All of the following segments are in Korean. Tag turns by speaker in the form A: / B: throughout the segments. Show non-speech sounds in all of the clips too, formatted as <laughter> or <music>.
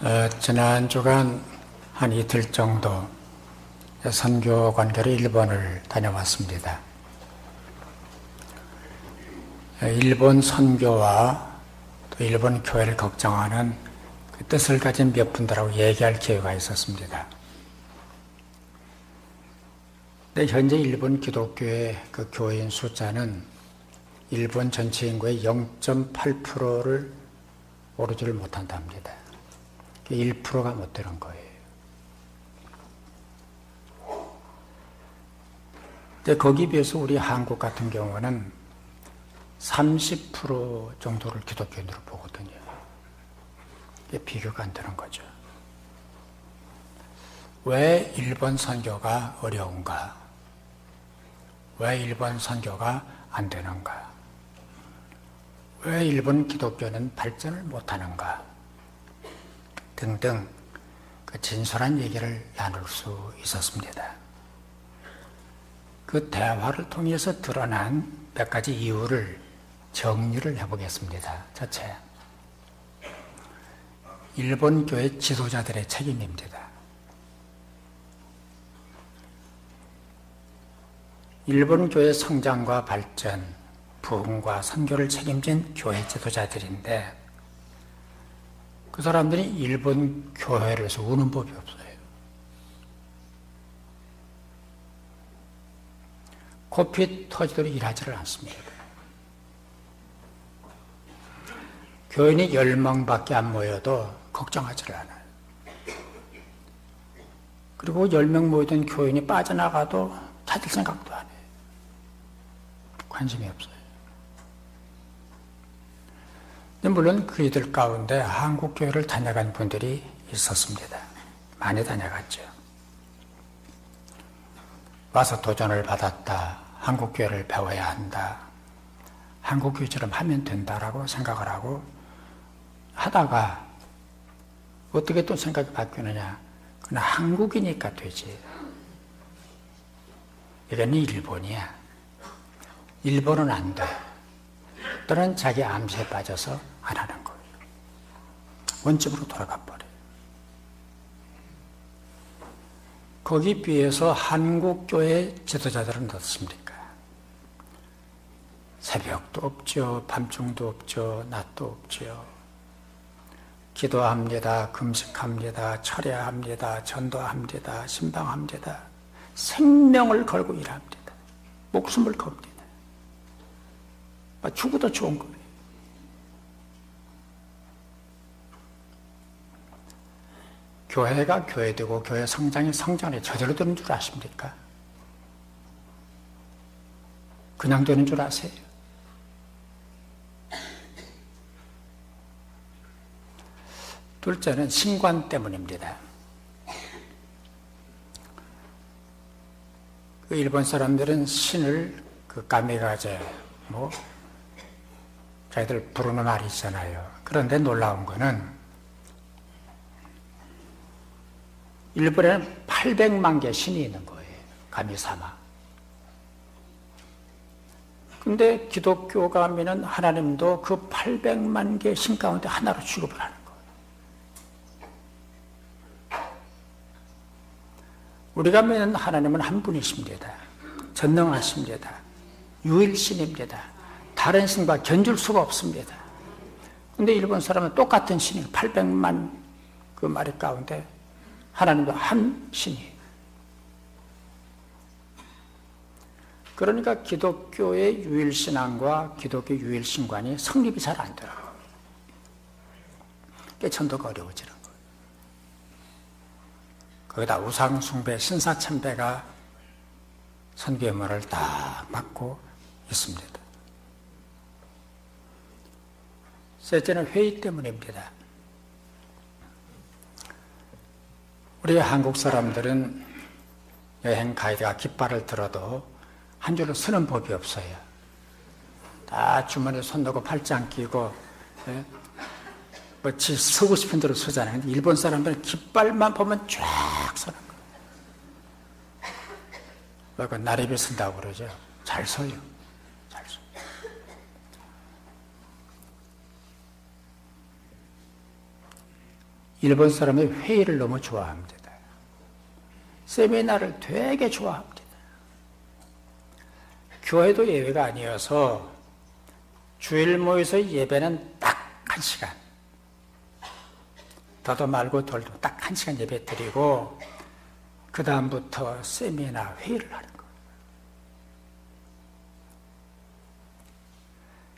A: 어, 지난 주간 한 이틀 정도 선교 관계로 일본을 다녀왔습니다. 어, 일본 선교와 또 일본 교회를 걱정하는 그 뜻을 가진 몇 분들하고 얘기할 기회가 있었습니다. 근데 현재 일본 기독교의 그 교인 숫자는 일본 전체 인구의 0.8%를 오르지를 못한답니다. 1%가 못 되는 거예요. 근데 거기에 비해서 우리 한국 같은 경우는 30% 정도를 기독교인으로 보거든요. 이게 비교가 안 되는 거죠. 왜 일본 선교가 어려운가? 왜 일본 선교가 안 되는가? 왜 일본 기독교는 발전을 못하는가? 등등 그 진솔한 얘기를 나눌 수 있었습니다. 그 대화를 통해서 드러난 몇 가지 이유를 정리를 해보겠습니다. 첫째, 일본 교회 지도자들의 책임입니다. 일본 교회 성장과 발전, 부흥과 선교를 책임진 교회 지도자들인데 그 사람들이 일본 교회를 해서 우는 법이 없어요. 코피 터지도록 일하지를 않습니다. 교인이 열명밖에 안 모여도 걱정하지를 않아요. 그리고 열 명 모이던 교인이 빠져나가도 찾을 생각도 안 해요. 관심이 없어요. 물론 그 이들 가운데 한국 교회를 다녀간 분들이 있었습니다. 많이 다녀갔죠. 와서 도전을 받았다. 한국 교회를 배워야 한다. 한국 교회처럼 하면 된다라고 생각을 하고 하다가 어떻게 또 생각이 바뀌느냐? 그냥 한국이니까 되지. 이건 일본이야. 일본은 안 돼. 또는 자기 암시에 빠져서 안 하는 거예요. 원점으로 돌아가 버려요. 거기 비해서 한국교회 지도자들은 어떻습니까? 새벽도 없죠. 밤중도 없죠. 낮도 없죠. 기도합니다. 금식합니다. 철야합니다. 전도합니다. 신방합니다. 생명을 걸고 일합니다. 목숨을 겁니다. 아, 죽어도 좋은 거예요. 교회가 교회되고 교회 성장이 성장에 저절로 되는 줄 아십니까? 그냥 되는 줄 아세요? 둘째는 신관 때문입니다. 그 일본 사람들은 신을 그 까미가제 뭐 자기들 부르는 말이 있잖아요. 그런데 놀라운 거는 일본에는 800만 개 신이 있는 거예요. 가미사마. 근데 기독교가 하면은 하나님도 그 800만 개 신 가운데 하나로 취급을 하는 거예요. 우리가 믿는 하나님은 한 분이십니다. 전능하십니다. 유일신입니다. 다른 신과 견줄 수가 없습니다. 근데 일본 사람은 똑같은 신이 800만 그 마리 가운데 하나님도 한 신이에요. 그러니까 기독교의 유일신앙과 기독교 유일신관이 성립이 잘 안 되라고. 깨천도가 어려워지는 거예요. 거기다 우상숭배, 신사참배가 선교의 문을 딱 막고 있습니다. 셋째는 회의 때문입니다. 우리 한국 사람들은 여행 가이드가 깃발을 들어도 한 줄로 쓰는 법이 없어요. 다 주머니에 손 넣고 팔짱 끼고, 예? 뭐, 지 쓰고 싶은 대로 쓰잖아요. 일본 사람들은 깃발만 보면 쫙 쓰는 거예요. 그 나래비 쓴다고 그러죠. 잘 써요. 잘 써. 일본 사람이 회의를 너무 좋아합니다. 세미나를 되게 좋아합니다. 교회도 예외가 아니어서 주일 모여서 예배는 딱 한 시간. 더도 말고 덜도 딱 한 시간 예배 드리고, 그 다음부터 세미나 회의를 하는 거예요.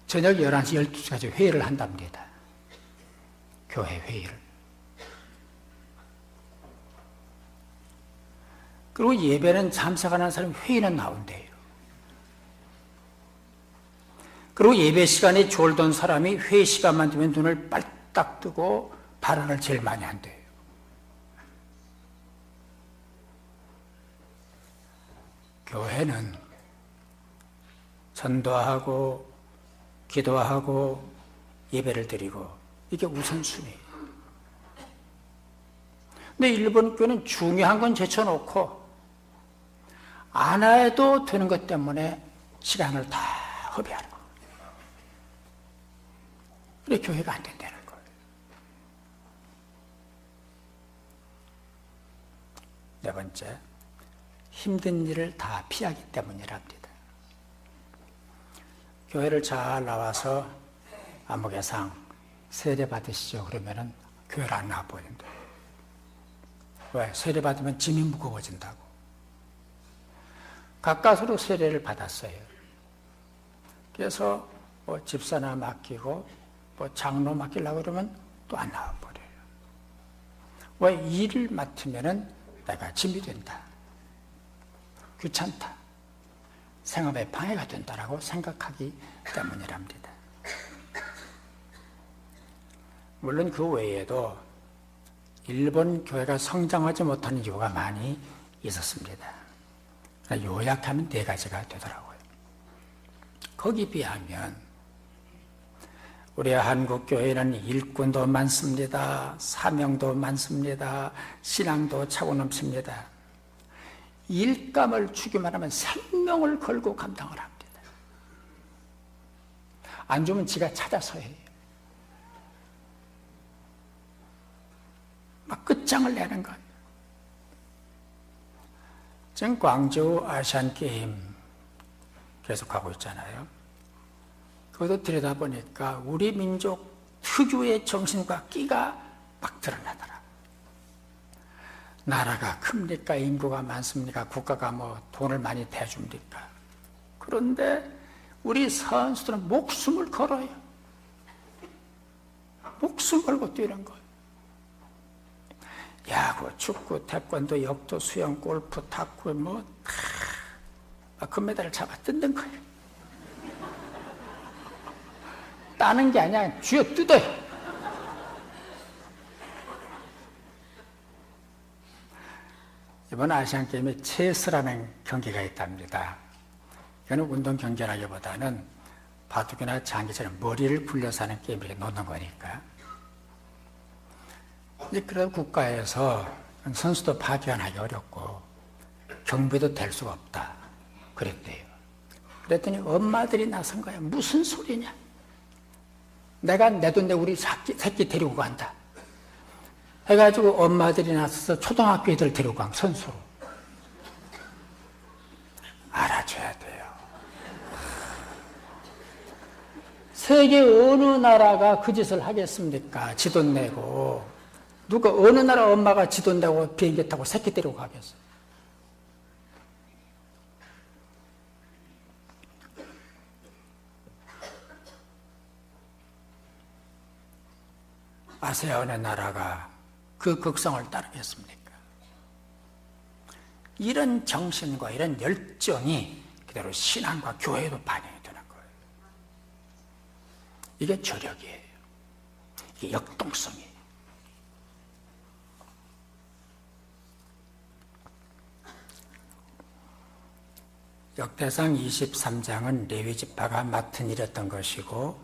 A: 저녁 11시, 12시까지 회의를 한답니다. 교회 회의를. 그리고 예배는 참석하는 사람 회의는 나온대요. 그리고 예배 시간에 졸던 사람이 회의 시간만 되면 눈을 빨딱 뜨고 발언을 제일 많이 한대요. 교회는 전도하고 기도하고 예배를 드리고 이게 우선순위예요. 근데 일본 교회는 중요한 건 제쳐놓고 안 해도 되는 것 때문에 시간을 다 허비하는 거예요. 그래 교회가 안 된다는 거예요. 네 번째, 힘든 일을 다 피하기 때문이랍니다. 교회를 잘 나와서 암흑의상 세례 받으시죠. 그러면은 교회를 안 나와 버린다. 왜? 세례 받으면 짐이 무거워진다고. 가까스로 세례를 받았어요. 그래서 뭐 집사나 맡기고 뭐 장로 맡기려고 그러면 또 안 나와버려요. 왜? 일을 맡으면은 내가 짐이 된다. 귀찮다. 생업에 방해가 된다라고 생각하기 때문이랍니다. 물론 그 외에도 일본 교회가 성장하지 못하는 이유가 많이 있었습니다. 요약하면 네 가지가 되더라고요. 거기 비하면 우리 한국 교회는 일꾼도 많습니다. 사명도 많습니다. 신앙도 차고 넘칩니다. 일감을 주기만 하면 생명을 걸고 감당을 합니다. 안 주면 지가 찾아서 해요. 막 끝장을 내는 거예요. 지금 광주 아시안 게임 계속하고 있잖아요. 그것도 들여다보니까 우리 민족 특유의 정신과 끼가 막 드러나더라. 나라가 큽니까? 인구가 많습니까? 국가가 뭐 돈을 많이 대줍니까? 그런데 우리 선수들은 목숨을 걸어요. 목숨 걸고 뛰는 거예요. 야구, 축구, 태권도, 역도, 수영, 골프, 탁구, 뭐, 다 금메달을 잡아 뜯는 거예요. 따는 게 아니야. 쥐어 뜯어요. 이번 아시안 게임에 체스라는 경기가 있답니다. 이거는 운동 경기라기보다는 바둑이나 장기처럼 머리를 굴려서 하는 게임을 놓는 거니까. 이제 그런 국가에서 선수도 파견하기 어렵고 경비도 될 수가 없다. 그랬대요. 그랬더니 엄마들이 나선 거야. 무슨 소리냐? 내가 내 돈 내 우리 새끼, 새끼 데리고 간다. 해가지고 엄마들이 나서서 초등학교 애들 데리고 간 선수로. 알아줘야 돼요. 세계 어느 나라가 그 짓을 하겠습니까? 지돈 내고. 누가 어느 나라 엄마가 지돈 내고 비행기 타고 새끼 데리고 가겠어. 아세아의 나라가 그 극성을 따르겠습니까? 이런 정신과 이런 열정이 그대로 신앙과 교회에도 반영이 되는 거예요. 이게 저력이에요. 이게 역동성이에요. 역대상 23장은 레위 지파가 맡은 일이었던 것이고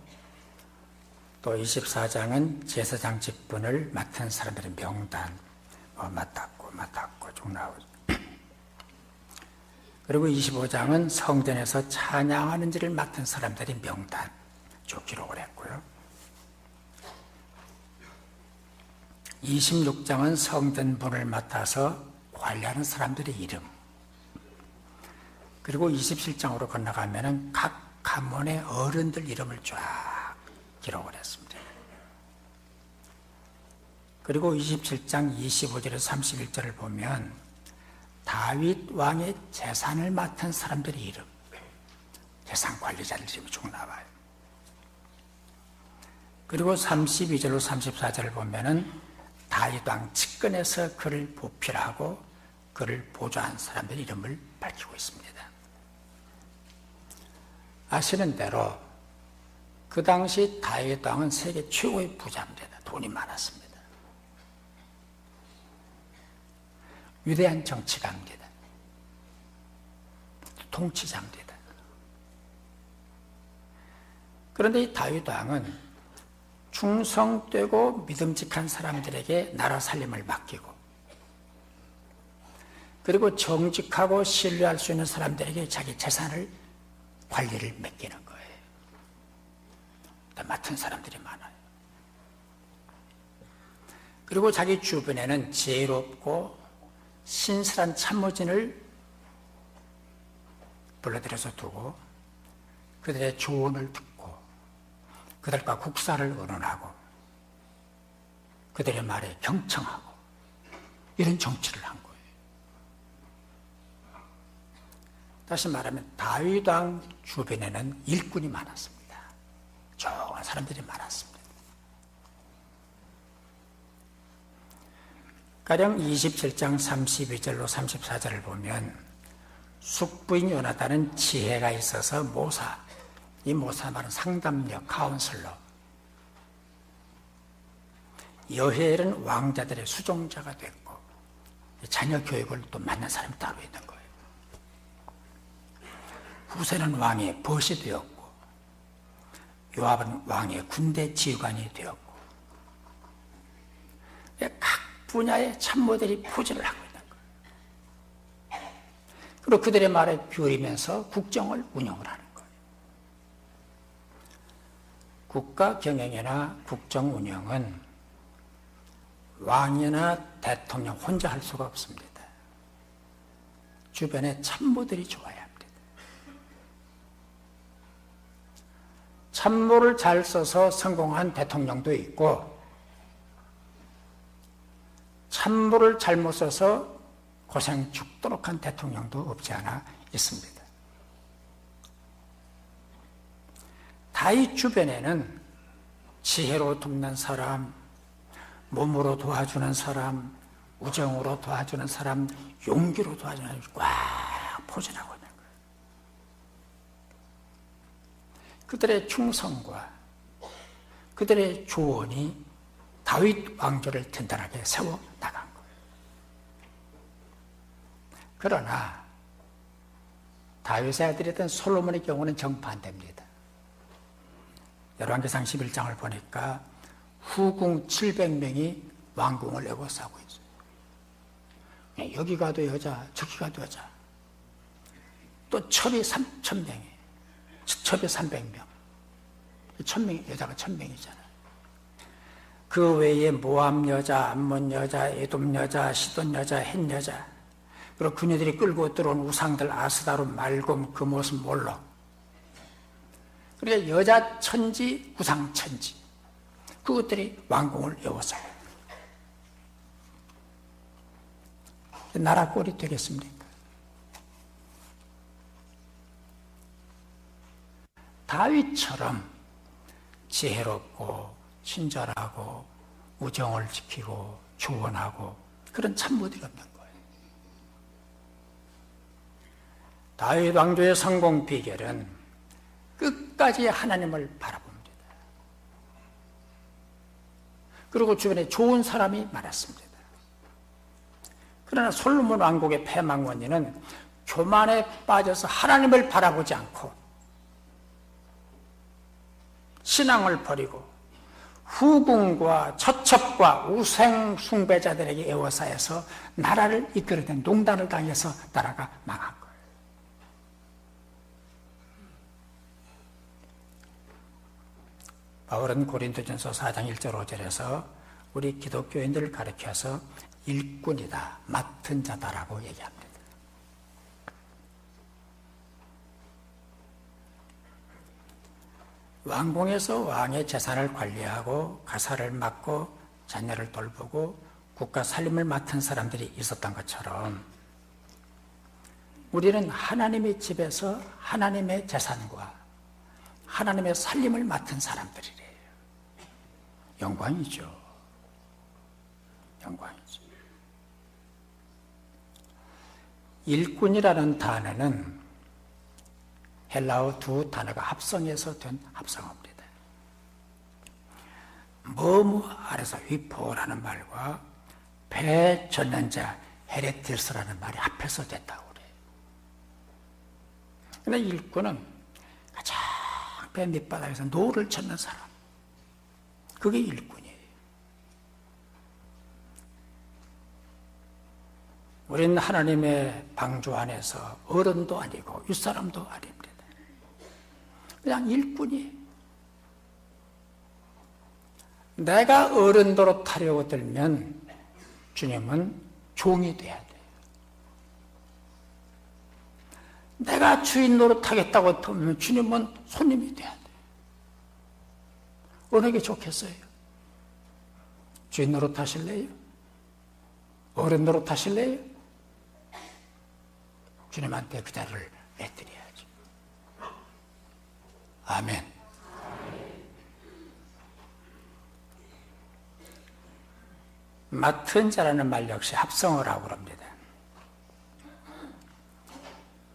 A: 또 24장은 제사장 직분을 맡은 사람들의 명단 뭐 맡았고 맡았고 쭉 나오죠. <clears throat> 그리고 25장은 성전에서 찬양하는 일을 맡은 사람들의 명단 쭉 기록을 했고요. 26장은 성전분을 맡아서 관리하는 사람들의 이름. 그리고 27장으로 건너가면은 각 가문의 어른들 이름을 쫙 기록을 했습니다. 그리고 27장 25절에서 31절을 보면 다윗 왕의 재산을 맡은 사람들의 이름, 재산 관리자들 이름이 쭉 나와요. 그리고 32절로 34절을 보면은 다윗 왕 측근에서 그를 보필하고 그를 보좌한 사람들의 이름을 밝히고 있습니다. 아시는 대로 그 당시 다윗 왕은 세계 최고의 부자입니다. 돈이 많았습니다. 위대한 정치가입니다. 통치자입니다. 그런데 이 다윗 왕은 충성되고 믿음직한 사람들에게 나라 살림을 맡기고 그리고 정직하고 신뢰할 수 있는 사람들에게 자기 재산을 관리를 맡기는 거예요. 맡은 사람들이 많아요. 그리고 자기 주변에는 지혜롭고 신실한 참모진을 불러들여서 두고 그들의 조언을 듣고 그들과 국사를 의논하고 그들의 말에 경청하고 이런 정치를 한 거예요. 다시 말하면 다윗 왕 주변에는 일꾼이 많았습니다. 좋은 사람들이 많았습니다. 가령 27장 32절로 34절을 보면 숙부인 요나단은 지혜가 있어서 모사, 이 모사 말은 상담력, 카운슬러. 여헬은 왕자들의 수종자가 됐고 자녀 교육을 또 만난 사람이 따로 있는 거예요. 후세는 왕의 벗이 되었고 요압은 왕의 군대 지휘관이 되었고 각 분야의 참모들이 포진을 하고 있는 거예요. 그리고 그들의 말에 비우면서 국정을 운영을 하는 거예요. 국가 경영이나 국정 운영은 왕이나 대통령 혼자 할 수가 없습니다. 주변에 참모들이 좋아야 합니다. 참모를 잘 써서 성공한 대통령도 있고 참모를 잘못 써서 고생 죽도록 한 대통령도 없지 않아 있습니다. 다윗 주변에는 지혜로 돕는 사람, 몸으로 도와주는 사람, 우정으로 도와주는 사람, 용기로 도와주는 사람이 꽉 포진하고 있는 거예요. 그들의 충성과 그들의 조언이 다윗 왕조를 든든하게 세워 나간 거예요. 그러나 다윗의 아들이던 솔로몬의 경우는 정반대입니다. 열왕기상 11장을 보니까 후궁 700명이 왕궁을 에워싸고 있어요. 여기 가도 여자, 저기 가도 여자. 또 첩이 3천명이 첩이 300명. 1000명, 여자가 1000명이잖아요. 그 외에 모함 여자, 암몬 여자, 에돔 여자, 시돈 여자, 헨 여자, 그리고 그녀들이 끌고 들어온 우상들 아스다로 말곰, 금옷은 몰록. 그러니까 여자 천지, 우상 천지. 그것들이 왕궁을 여워서 나라 꼴이 되겠습니까? 다윗처럼 지혜롭고 친절하고 우정을 지키고 조언하고 그런 참모들이 없는 거예요. 다윗 왕조의 성공 비결은 끝까지 하나님을 바라봅니다. 그리고 주변에 좋은 사람이 많았습니다. 그러나 솔로몬 왕국의 패망 원인은 교만에 빠져서 하나님을 바라보지 않고 신앙을 버리고 후궁과 처첩과 우생 숭배자들에게 애워싸여서 나라를 이끌어낸 농단을 당해서 나라가 망한 거예요. 바울은 고린도전서 4장 1절 5절에서 우리 기독교인들을 가르쳐서 일꾼이다, 맡은 자다라고 얘기합니다. 왕궁에서 왕의 재산을 관리하고 가사를 맡고 자녀를 돌보고 국가 살림을 맡은 사람들이 있었던 것처럼 우리는 하나님의 집에서 하나님의 재산과 하나님의 살림을 맡은 사람들이래요. 영광이죠. 영광이죠. 일꾼이라는 단어는 헬라어 두 단어가 합성해서 된 합성어입니다. 뭐뭐 아래서 휘포라는 말과 배 젓는 자 헤레틸스라는 말이 합해서 됐다고 그래요. 근데 일꾼은 가장 배 밑바닥에서 노를 젓는 사람. 그게 일꾼이에요. 우리는 하나님의 방주 안에서 어른도 아니고 윗사람도 아닙니다. 그냥 일꾼이에요. 내가 어른 도로 타려고 들면 주님은 종이 돼야 돼요. 내가 주인 노릇하겠다고 들면 주님은 손님이 돼야 돼요. 어느 게 좋겠어요? 주인 노릇하실래요? 어른 노릇하실래요? 주님한테 그 자리를 내드려야죠. 아멘. 맡은 자라는 말 역시 합성어라고 그럽니다.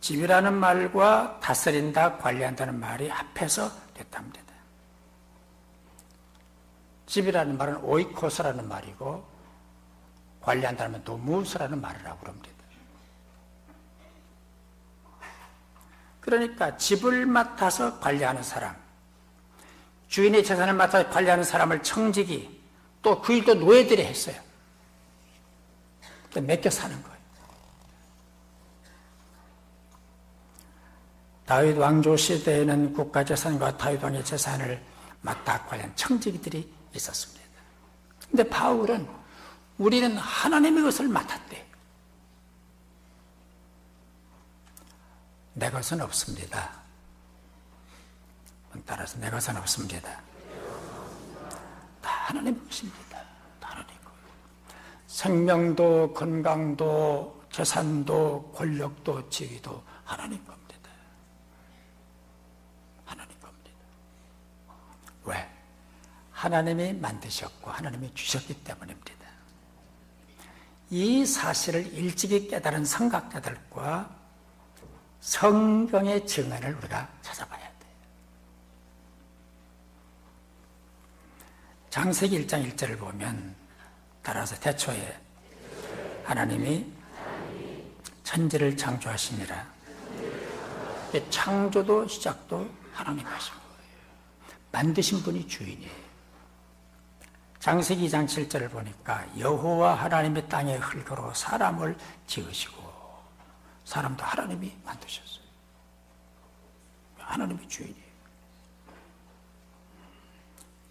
A: 집이라는 말과 다스린다, 관리한다는 말이 합해서 됐답니다. 집이라는 말은 오이코스라는 말이고 관리한다는 말은 도무스라는 말이라고 그럽니다. 그러니까 집을 맡아서 관리하는 사람, 주인의 재산을 맡아 관리하는 사람을 청직이 또그 일도 노예들이 했어요. 맡겨 사는 거예요. 다윗 왕조 시대에는 국가 재산과 다윗 왕의 재산을 맡아 관련 청지기들이 있었습니다. 근데 바울은 우리는 하나님의 것을 맡았대. 내 것은 없습니다. 따라서 내 것은 없습니다. 다 하나님 것입니다. 다 하나님 거. 생명도 건강도 재산도 권력도 지위도 하나님 겁니다. 하나님 겁니다. 왜? 하나님이 만드셨고 하나님이 주셨기 때문입니다. 이 사실을 일찍이 깨달은 성각 자들과 성경의 증언을 우리가 찾아봐야 돼요. 장세기 1장 1절을 보면 따라서 대초에 하나님이 천지를 창조하시니라. 창조도 시작도 하나님 하신 거예요. 만드신 분이 주인이에요. 장세기 2장 7절을 보니까 여호와 하나님의 땅의 흙으로 사람을 지으시고 사람도 하나님이 만드셨어요. 하나님이 주인이에요.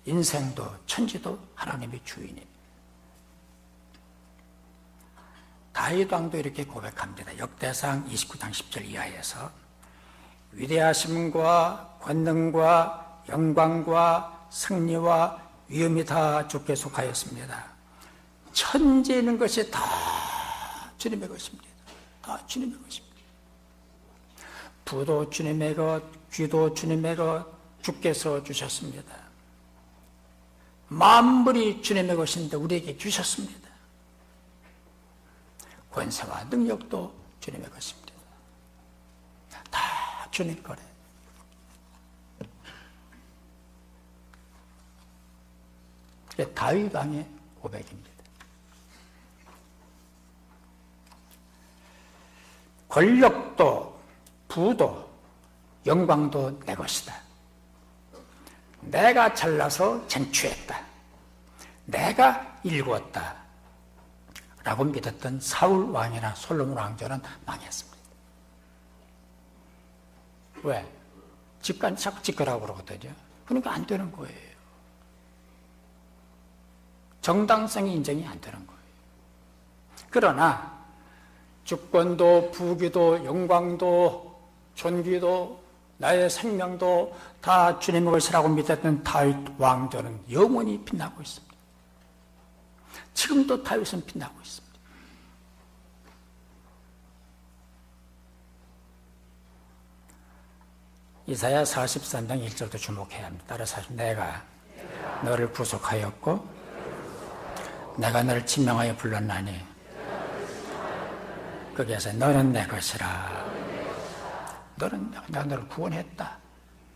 A: 인생도 천지도 하나님이 주인이에요. 다윗 왕도 이렇게 고백합니다. 역대상 29장 10절 이하에서 위대하심과 권능과 영광과 승리와 위엄이 다 주께 속하였습니다. 천지에 있는 것이 다 주님의 것입니다. 다 주님의 것입니다. 부도 주님의 것, 귀도 주님의 것, 주께서 주셨습니다. 만물이 주님의 것인데 우리에게 주셨습니다. 권세와 능력도 주님의 것입니다. 다 주님 거래. 다윗 왕의 고백입니다. 권력도 부도 영광도 내 것이다. 내가 잘나서 쟁취했다. 내가 일구었다. 라고 믿었던 사울 왕이나 솔로몬 왕조는 망했습니다. 왜? 집간 자꾸 짓거라고 그러거든요. 그러니까 안 되는 거예요. 정당성이 인정이 안 되는 거예요. 그러나 주권도 부귀도 영광도 존귀도 나의 생명도 다 주님의 것이라고 믿었던 다윗 왕조는 영원히 빛나고 있습니다. 지금도 다윗은 빛나고 있습니다. 이사야 43장 1절도 주목해야 합니다. 따라서 내가 너를 구속하였고 내가 너를 지명하여 불렀나니 거기에서 너는 내 것이라. 너는 내가 너를 구원했다.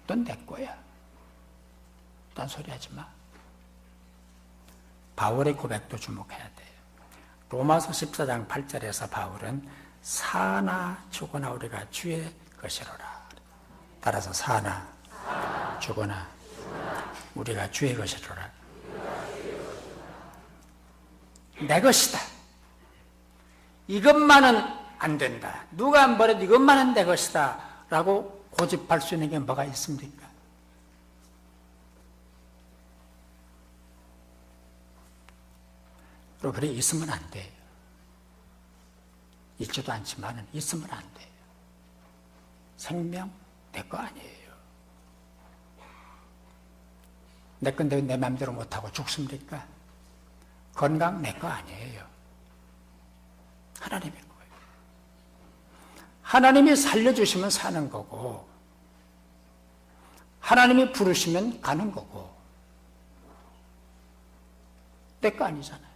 A: 넌 내 거야. 딴 소리 하지 마. 바울의 고백도 주목해야 돼요 로마서 14장 8절에서 바울은 사나 죽거나 우리가 주의 것이로라. 따라서 사나 죽거나 우리가 주의 것이로라. 내 것이다. 이것만은 안 된다. 누가 안 버려도 이것만은 내 것이다. 라고 고집할 수 있는 게 뭐가 있습니까? 그래 있으면 안 돼요. 있지도 않지만 있으면 안 돼요. 생명 내 거 아니에요. 내 건데 내 마음대로 못하고 죽습니까? 건강 내 거 아니에요. 하나님의 거예요. 하나님이 살려주시면 사는 거고, 하나님이 부르시면 가는 거고, 내거 아니잖아요.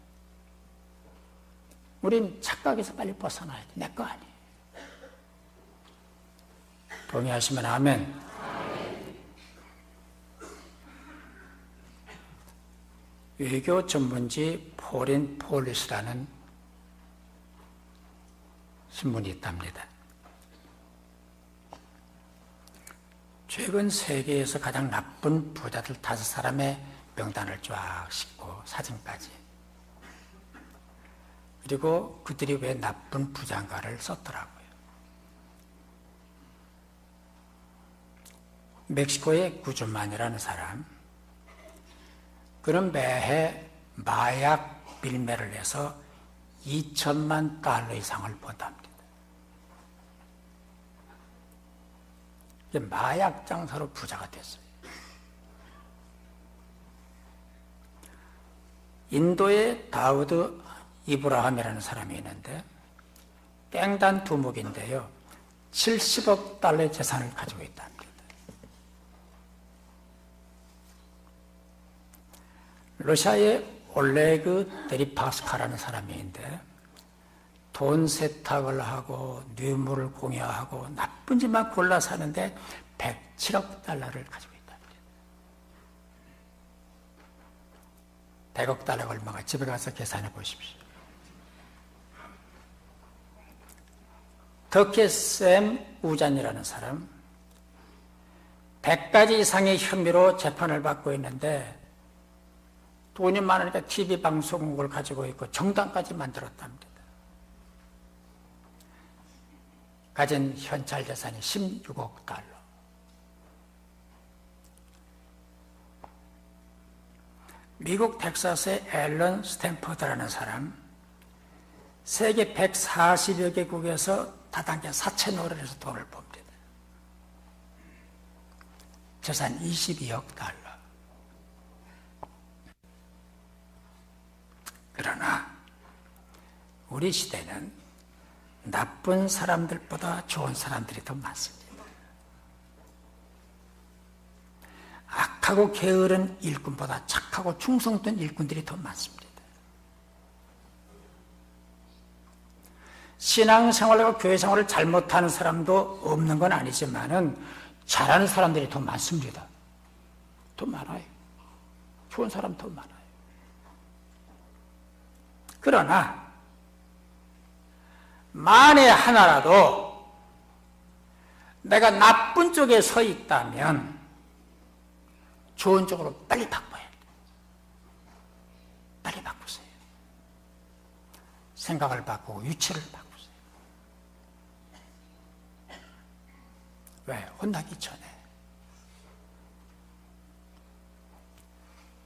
A: 우린 착각에서 빨리 벗어나야 돼. 내 거 아니에요. 동의하시면 아멘. 외교 전문지 포린 폴리스라는 신문이 있답니다. 최근 세계에서 가장 나쁜 부자들 다섯 사람의 명단을 쫙 싣고 사진까지. 그리고 그들이 왜 나쁜 부자인가를 썼더라고요. 멕시코의 구주만이라는 사람, 그는 매해 마약 빌매를 해서 2천만 달러 이상을 번답니다. 마약 장사로 부자가 됐어요. 인도의 다우드 이브라함이라는 사람이 있는데 땡단 두목인데요. 70억 달러의 재산을 가지고 있다. 러시아의 올레그 데리파스카라는 사람이 있는데 돈 세탁을 하고 뇌물을 공여하고 나쁜 짓만 골라 사는데 107억 달러를 가지고 있답니다. 100억 달러가 얼마가 집에 가서 계산해 보십시오. 터키 샘 우잔이라는 사람 100가지 이상의 혐의로 재판을 받고 있는데 돈이 많으니까 TV 방송국을 가지고 있고 정당까지 만들었답니다. 가진 현찰 재산이 16억 달러. 미국 텍사스의 앨런 스탠퍼드라는 사람, 세계 140여 개국에서 다단계 사채 노래를 해서 돈을 봅니다. 재산 22억 달러. 그러나 우리 시대는 나쁜 사람들보다 좋은 사람들이 더 많습니다. 악하고 게으른 일꾼보다 착하고 충성된 일꾼들이 더 많습니다. 신앙생활과 교회생활을 잘못하는 사람도 없는 건 아니지만은 잘하는 사람들이 더 많습니다. 더 많아요. 좋은 사람 더 많아요. 그러나 만에 하나라도 내가 나쁜 쪽에 서 있다면 좋은 쪽으로 빨리 바꿔야 돼. 빨리 바꾸세요. 생각을 바꾸고 위치를 바꾸세요. 왜? 혼나기 전에.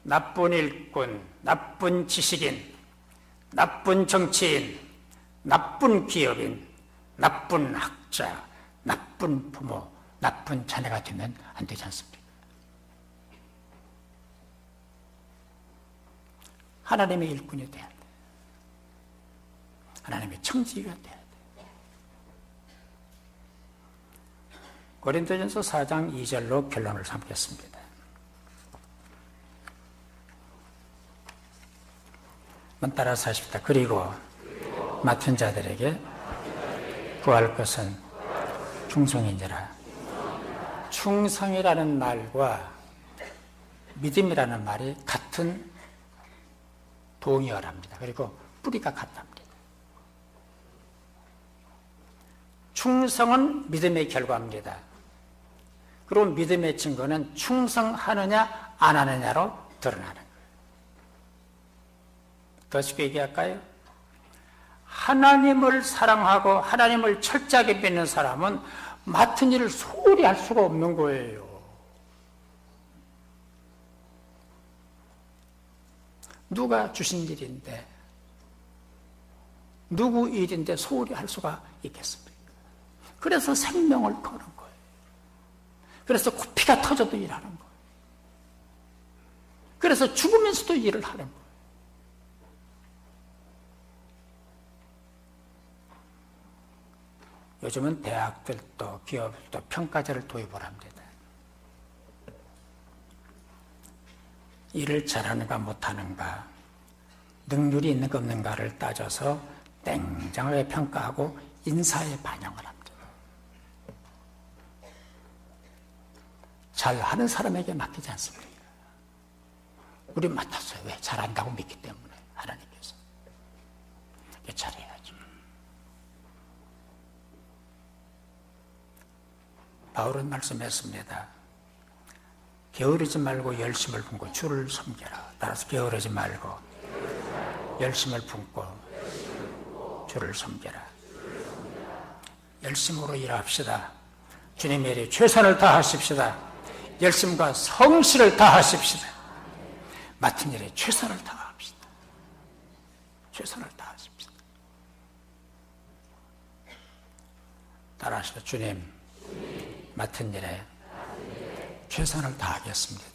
A: 나쁜 일꾼, 나쁜 지식인, 나쁜 정치인, 나쁜 기업인, 나쁜 학자, 나쁜 부모, 나쁜 자녀가 되면 안 되지 않습니까? 하나님의 일꾼이 돼야 돼. 하나님의 청지기가 돼야 돼. 고린도전서 4장 2절로 결론을 삼겠습니다. 따라서 하십니다. 그리고 맡은 자들에게 구할 것은 충성인지라. 충성이라는 말과 믿음이라는 말이 같은 동의어랍니다. 그리고 뿌리가 같답니다. 충성은 믿음의 결과입니다. 그리고 믿음의 증거는 충성하느냐 안 하느냐로 드러나는 거예요. 더 쉽게 얘기할까요? 하나님을 사랑하고 하나님을 철저하게 믿는 사람은 맡은 일을 소홀히 할 수가 없는 거예요. 누가 주신 일인데, 누구 일인데 소홀히 할 수가 있겠습니까? 그래서 생명을 거는 거예요. 그래서 코피가 터져도 일하는 거예요. 그래서 죽으면서도 일을 하는 거예요. 요즘은 대학들도 기업도 평가제를 도입을 합니다. 일을 잘하는가 못하는가, 능률이 있는가 없는가를 따져서 땡장하게 평가하고 인사에 반영을 합니다. 잘하는 사람에게 맡기지 않습니까? 우리 맡았어요. 왜? 잘한다고 믿기 때문에 하나님께서. 잘해야지. 바울은 말씀했습니다. 게으르지 말고 열심을 품고 주를 섬겨라. 따라서 게으르지 말고 열심을 품고 주를 섬겨라. 열심으로 일합시다. 주님의 일에 최선을 다하십시다. 열심과 성실을 다하십시다. 맡은 일에 최선을 다합시다. 최선을 다하십시다. 따라하시다. 주님, 맡은 일에 최선을 다하겠습니다.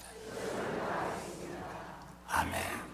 A: 아멘.